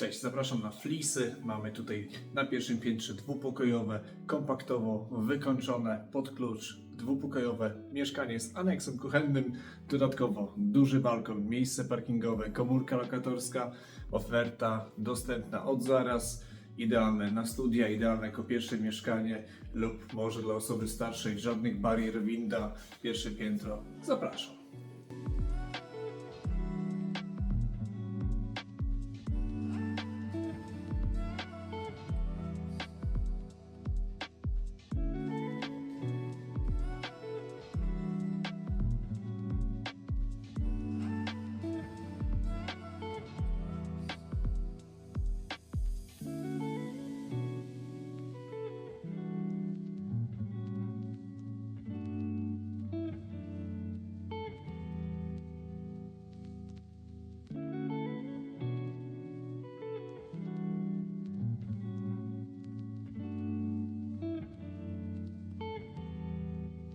Cześć, zapraszam na flisy. Mamy tutaj na pierwszym piętrze dwupokojowe, kompaktowo wykończone, pod klucz, dwupokojowe mieszkanie z aneksem kuchennym, dodatkowo duży balkon, miejsce parkingowe, komórka lokatorska, oferta dostępna od zaraz, idealne na studia, idealne jako pierwsze mieszkanie lub może dla osoby starszej, żadnych barier, winda, pierwsze piętro. Zapraszam.